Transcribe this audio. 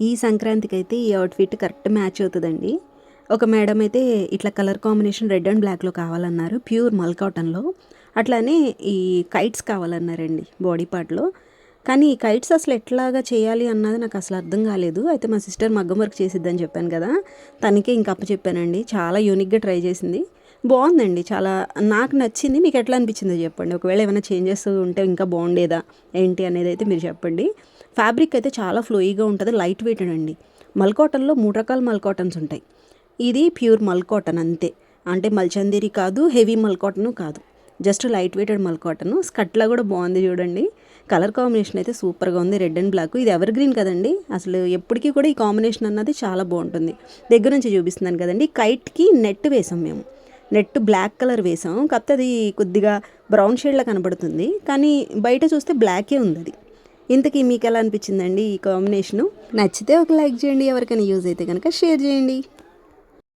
ఈ సంక్రాంతికి అయితే ఈ అవుట్ఫిట్ కరెక్ట్ మ్యాచ్ అవుతుందండి. ఒక మేడం అయితే ఇట్లా కలర్ కాంబినేషన్ రెడ్ అండ్ బ్లాక్లో కావాలన్నారు ప్యూర్ మల్ కాటన్లో. అట్లానే ఈ కైట్స్ కావాలన్నారండి బాడీ పార్ట్లో కానీ ఈ కైట్స్ అసలు ఎట్లాగా చేయాలి అన్నది నాకు అసలు అర్థం కాలేదు. అయితే మా సిస్టర్ మగ్గం వర్క్ చేసిద్దని చెప్పాను కదా తనకే ఇంక అప్ప చెప్పానండి. చాలా యూనిక్గా ట్రై చేసింది. బాగుందండి చాలా నాకు నచ్చింది. మీకు ఎట్లా అనిపించిందో చెప్పండి. ఒకవేళ ఏమైనా చేంజెస్ ఉంటే ఇంకా బాగుండేదా ఏంటి అనేది అయితే మీరు చెప్పండి. ఫ్యాబ్రిక్ అయితే చాలా ఫ్లోయిగా ఉంటుంది లైట్ వెయిట్ అండి. మల్ కాటన్లో మూడు రకాల మల్ కాటన్స్ ఉంటాయి. ఇది ప్యూర్ మల్ కాటన్ అంతే. అంటే మల్చందేరి కాదు హెవీ మల్కాటన్ కాదు. Just light weighted mul cotton స్కట్లా కూడా బాగుంది చూడండి. కలర్ కాంబినేషన్ అయితే సూపర్గా ఉంది రెడ్ అండ్ బ్లాక్. ఇది ఎవర్ గ్రీన్ కదండి? అసలు ఎప్పటికీ కూడా ఈ కాంబినేషన్ అన్నది చాలా బాగుంటుంది. దగ్గర నుంచి చూపిస్తున్నాను కదండి. కైట్కి నెట్ వేసాం మేము. నెట్ బ్లాక్ కలర్ వేసాం. కాకపోతే అది కొద్దిగా బ్రౌన్ షేడ్లా కనబడుతుంది. కానీ బయట చూస్తే బ్లాకే ఉంది అది. ఇంతకీ మీకు ఎలా అనిపించిందండి ఈ కాంబినేషను? నచ్చితే ఒక లైక్ చేయండి ఎవరికైనా యూజ్ అయితే కనుక షేర్ చేయండి.